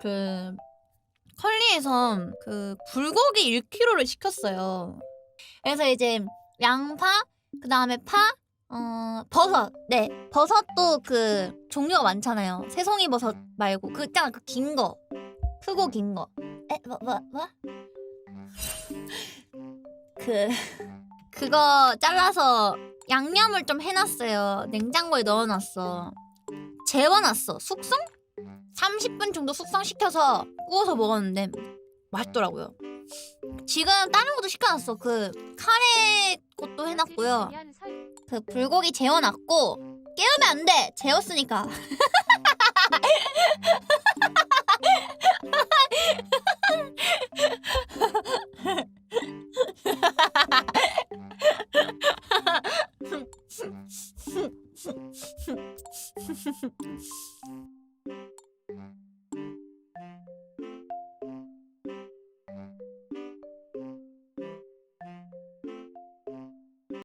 그 컬리에서 그 불고기 1kg를 시켰어요. 그래서 이제 양파, 그 다음에 파, 어 버섯, 네 버섯도 그 종류가 많잖아요. 새송이 버섯 말고 그 있잖아 그 긴 거, 크고 긴 거. 에, 뭐, 뭐, 뭐? 그 그거 잘라서 양념을 좀 해놨어요. 냉장고에 넣어놨어. 재워놨어. 숙성? 30분 정도 숙성시켜서 구워서 먹었는데 맛있더라고요. 지금 다른 것도 시켜놨어. 그 카레 것도 해놨고요. 그 불고기 재워놨고 깨우면 안 돼. 재웠으니까.